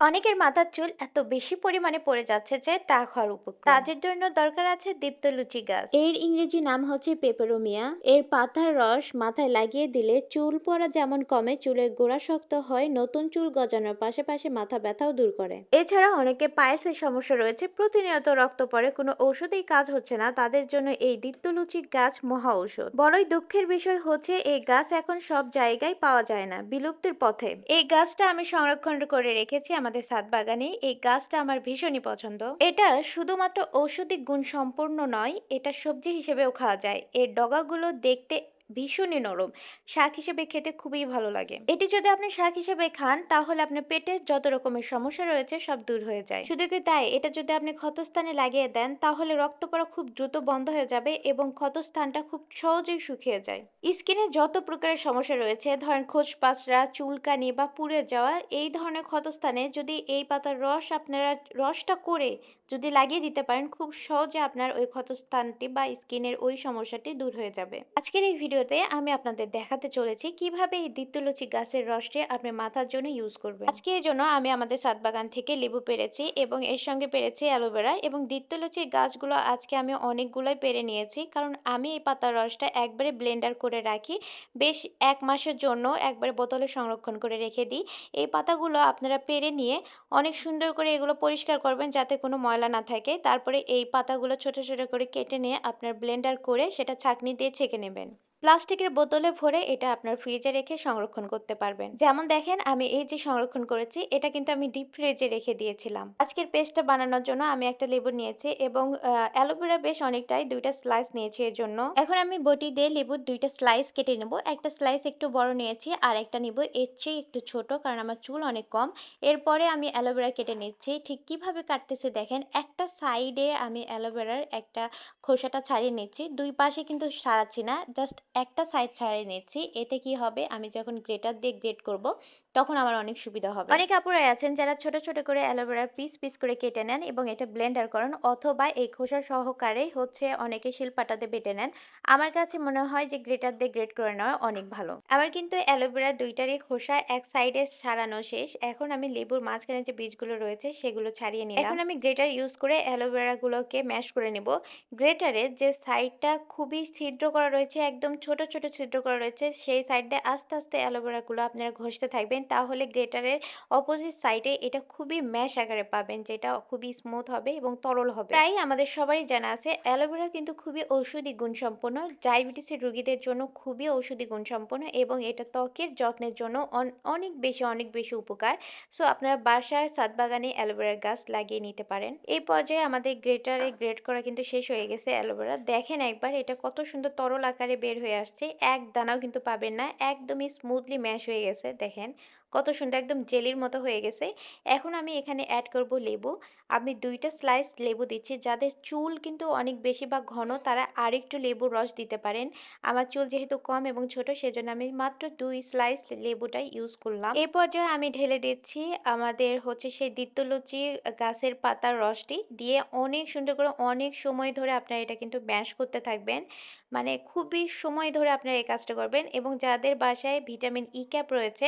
অনেকের মাথার চুল এত বেশি পরিমাণে পড়ে যাচ্ছে যে টাক হওয়ার উপক্রম। তাদের জন্য দরকার আছে দীপ্তলুচি গাছ। এর ইংরেজি নাম হচ্ছে পেপারোমিয়া। এর পাতার রস মাথায় লাগিয়ে দিলে চুল পড়া যেমন কমে চুলের গোড়া শক্ত হয় নতুন চুল গজানোর পাশাপাশি মাথা ব্যথাও দূর করে। এছাড়া অনেকে পায়েসের সমস্যা রয়েছে প্রতিনিয়ত রক্ত পড়ে কোনো ঔষধেই কাজ হচ্ছে না তাদের জন্য এই দীপ্তলুচি গাছ মহা ঔষধ। বড়ই দুঃখের বিষয় হচ্ছে এই গাছ এখন সব জায়গায় পাওয়া যায় না বিলুপ্তির পথে। এই গাছটা আমি সংরক্ষণ করে রেখেছি আমাদের সাত বাগানে এই গাছটা আমার ভীষণই পছন্দ। এটা শুধুমাত্র ঔষধি গুণ সম্পূর্ণ নয়, এটা সবজি হিসেবেও খাওয়া যায়। এর ডগাগুলো দেখতে ভীষণই নরম। শাক হিসেবে খেতে খুবই ভালো লাগে। এটি যদি আপনি শাক হিসেবে খান, তাহলে আপনার পেটের যত রকমের সমস্যা রয়েছে সব দূর হয়ে যায়। শুধু কি তাই? এটা যদি আপনি ক্ষতস্থানে লাগিয়ে দেন, তাহলে রক্ত পড়া খুব দ্রুত বন্ধ হয়ে যাবে এবং ক্ষতস্থানটা খুব সহজেই শুকিয়ে যায়। স্কিনে যত প্রকারের সমস্যা রয়েছে, ধরেন খোঁজপাচড়া চুলকানি বা পুড়ে যাওয়া, এই ধরনের ক্ষতস্থানে যদি এই পাতার রস আপনারা, রসটা করে যদি লাগিয়ে দিতে পারেন, খুব সহজে আপনার ওই ক্ষতস্থানটি বা স্কিনের ওই সমস্যাটি দূর হয়ে যাবে। আজকের এই ভিডিওতে আমি আপনাদের দেখাতে চলেছি কীভাবে এই দিত্যলুচি গাছের রসটি আপনি মাথার জন্য ইউজ করবেন। আজকে এই জন্য আমি আমাদের সাত বাগান থেকে লেবু পেরেছি এবং এর সঙ্গে পেরেছি অ্যালোভেরা এবং দিত্যলুচি গাছগুলো আজকে আমি অনেকগুলোই পেরে নিয়েছি কারণ আমি এই পাতার রসটা একবারে ব্লেন্ডার করে রাখি। বেশ এক মাসের জন্য একবারে বোতলে সংরক্ষণ করে রেখে দিই। এই পাতাগুলো আপনারা পেরে নিয়ে অনেক সুন্দর করে এগুলো পরিষ্কার করবেন যাতে কোনো ময়লা না থাকে, তারপরে এই পাতাগুলো ছোট ছোট করে কেটে নিয়ে আপনার ব্লেন্ডার করে সেটা ছাঁকনি দিয়ে ছেঁকে নেবেন। প্লাস্টিকের বোতলে ভরে এটা আপনার ফ্রিজে রেখে সংরক্ষণ করতে পারবেন। যেমন দেখেন, আমি এই যে সংরক্ষণ করেছি, এটা কিন্তু আমি ডিপ ফ্রিজে রেখে দিয়েছিলাম। আজকের পেস্টটা বানানোর জন্য আমি একটা লেবু নিয়েছি এবং অ্যালোভেরা বেশ অনেকটাই, দুইটা স্লাইস নিয়েছি এর জন্য। এখন আমি বটি দিয়ে লেবুর দুইটা স্লাইস কেটে নেব। একটা স্লাইস একটু বড় নিয়েছি, আর একটা নিব এর চেয়ে একটু ছোট, কারণ আমার চুল অনেক কম। এরপরে আমি অ্যালোভেরা কেটে নিচ্ছি। ঠিক কীভাবে কাটতেছে দেখেন, একটা সাইডে আমি অ্যালোভেরার একটা খোসাটা ছাড়িয়ে নিচ্ছি। দুই পাশে কিন্তু সারাচ্ছি না জাস্ট একটা সাইড ছাড়িয়ে নিচ্ছি। এতে কি হবে? আমি যখন গ্রেটার দিয়ে গ্রেট করব তখন আমার অনেক সুবিধা হবে। অনেক আপুরাই আছেন যারা ছোট ছোট করে অ্যালোভেরা পিস পিস করে কেটে নেন এবং এটা ব্লেন্ডার করেন অথবা এই খোসা সহকারে হচ্ছে অনেকে শিলপাটাতে বেটে নেন। আমার কাছে মনে হয় যে গ্রেটার দিয়ে গ্রেট করে নেওয়া অনেক ভালো। আমার কিন্তু অ্যালোভেরা দুইটারই খোসা এক সাইডে সারানো শেষ। এখন আমি লেবুর মাঝখানে যে বীজগুলো রয়েছে সেগুলো ছাড়িয়ে নিলাম। এখন আমি গ্রেটার ইউজ করে অ্যালোভেরা গুলোকে ম্যাশ করে নেব। গ্রেটারের যে সাইডটা খুবই ছিদ্র করা রয়েছে একদম ছোট ছোট ছিদ্র করা রয়েছে সেই সাইড দিয়ে আস্তে আস্তে অ্যালোভেরাগুলো আপনারা ঘষতে থাকবেন। তাহলে গ্রেটারের অপোজিট সাইডে এটা খুবই ম্যাশ আকারে পাবেন, যেটা খুবই স্মুথ হবে এবং তরল হবে। প্রায় আমাদের সবারই জানা আছে অ্যালোভেরা কিন্তু খুবই ঔষধি গুণসম্পন্ন ডায়াবেটিসের রোগীদের জন্য খুবই ঔষধি গুণসম্পন্ন এবং এটা ত্বকের যত্নের জন্য অনেক বেশি অনেক বেশি উপকার। সো আপনারা বাসায় সাত বাগানে অ্যালোভেরার গাছ লাগিয়ে নিতে পারেন। এই পর্যায়ে আমাদের গ্রেটারে গ্রেট করা কিন্তু শেষ হয়ে গেছে অ্যালোভেরা দেখেন একবার, এটা কত সুন্দর তরল আকারে বের হয়ে আসছে, এক দানাও কিন্তু পাবেন না, একদমই স্মুথলি ম্যাশ হয়ে গেছে, দেখেন। কত সুন্দর, একদম জেলির মতো হয়ে গেছে। এখন আমি এখানে অ্যাড করব লেবু। আমি দুইটা স্লাইস লেবু দিচ্ছি, যাদের চুল কিন্তু অনেক বেশি বা ঘন, তারা আরেকটু লেবুর রস দিতে পারেন। আমার চুল যেহেতু কম এবং ছোট, সেজন্য আমি মাত্র দুই স্লাইস লেবুটাই ইউজ করলাম। এই পর্যায়ে আমি ঢেলে দিচ্ছি আমাদের হচ্ছে সেই দিত্যলুচি গাছের পাতার রসটি। দিয়ে অনেক সুন্দর করে অনেক সময় ধরে আপনারা এটা কিন্তু ম্যাশ করতে থাকবেন। মানে খুবই সময় ধরে আপনারা এই কাজটা করবেন এবং যাদের বাসায় ভিটামিন ই ক্যাপ রয়েছে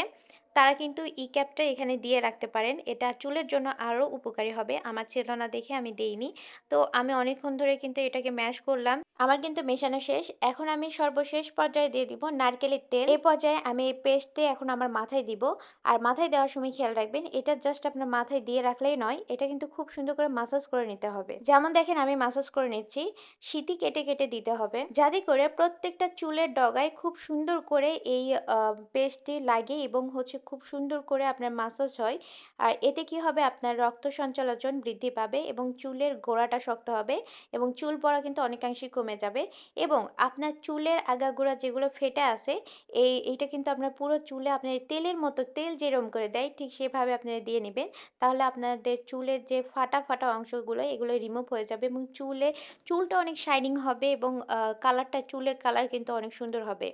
তারা কিন্তু ই ক্যাপটা এখানে দিয়ে রাখতে পারেন। এটা চুলের জন্য আরও উপকারী হবে। আমার ছিল না দেখে আমি দেইনি। তো আমি অনেকক্ষণ ধরে কিন্তু এটাকে ম্যাশ করলাম। আমার কিন্তু মেশানো শেষ। এখন আমি সর্বশেষ পর্যায়ে দিয়ে দিব নারকেলের তেল। এই পর্যায়ে আমি এই পেস্ট এখন আমার মাথায় দিব। আর মাথায় দেওয়ার সময় খেয়াল রাখবেন, এটা জাস্ট আপনার মাথায় দিয়ে রাখলেই নয়। এটা কিন্তু খুব সুন্দর করে মাসাজ করে নিতে হবে। যেমন দেখেন আমি মাসাজ করে নিচ্ছি। শীতি কেটে কেটে দিতে হবে। যাতে করে প্রত্যেকটা চুলের ডগায় খুব সুন্দর করে এই পেস্টটি লাগে এবং হচ্ছে খুব সুন্দর করে আপনার মাসাজ হয়। আর এতে কি হবে? আপনার রক্ত সঞ্চালন বৃদ্ধি পাবে এবং চুলের গোড়াটা শক্ত হবে এবং চুল পড়া কিন্তু অনেকাংশেই কমে যাবে। এবং আপনার চুলের আগাগোড়া যেগুলো ফেটে আছে, এই, এইটা কিন্তু আপনার পুরো চুলে আপনার তেলের মতো তেল যেরম করে দেয়, ঠিক সেভাবে আপনারা দিয়ে নেবেন। তাহলে আপনাদের চুলের যে ফাটা ফাটা অংশগুলো, এগুলো রিমুভ হয়ে যাবে এবং চুলে, চুলটা অনেক শাইনিং হবে এবং কালারটা চুলের কালার কিন্তু অনেক সুন্দর হবে।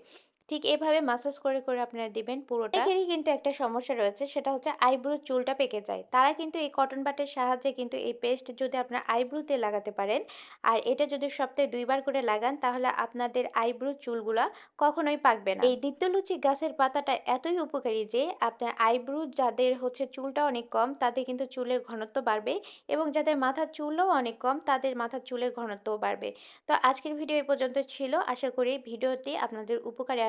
ঠিক এভাবে মাসাজ করে, করে আপনারা দিবেন পুরোটা। অনেকেরই কিন্তু একটা সমস্যা রয়েছে সেটা হচ্ছে আইব্রোর চুলটা পেকে যায়। তারা কিন্তু এই কটন বাডের সাহায্যে কিন্তু এই পেস্ট যদি আপনার আইব্রোতে লাগাতে পারেন আর এটা যদি সপ্তাহে দুইবার করে লাগান তাহলে আপনাদের আইব্রোর চুলগুলা কখনোই পাকবে না। এই দিত্যলুচি গাছের পাতাটা এতই উপকারী যে আপনার আইব্রো যাদের হচ্ছে চুলটা অনেক কম তাদের কিন্তু চুলের ঘনত্ব বাড়বে এবং যাদের মাথার চুলও অনেক কম তাদের মাথার চুলের ঘনত্বও বাড়বে। তো আজকের ভিডিও এই পর্যন্ত ছিল। আশা করি ভিডিওটি আপনাদের উপকারে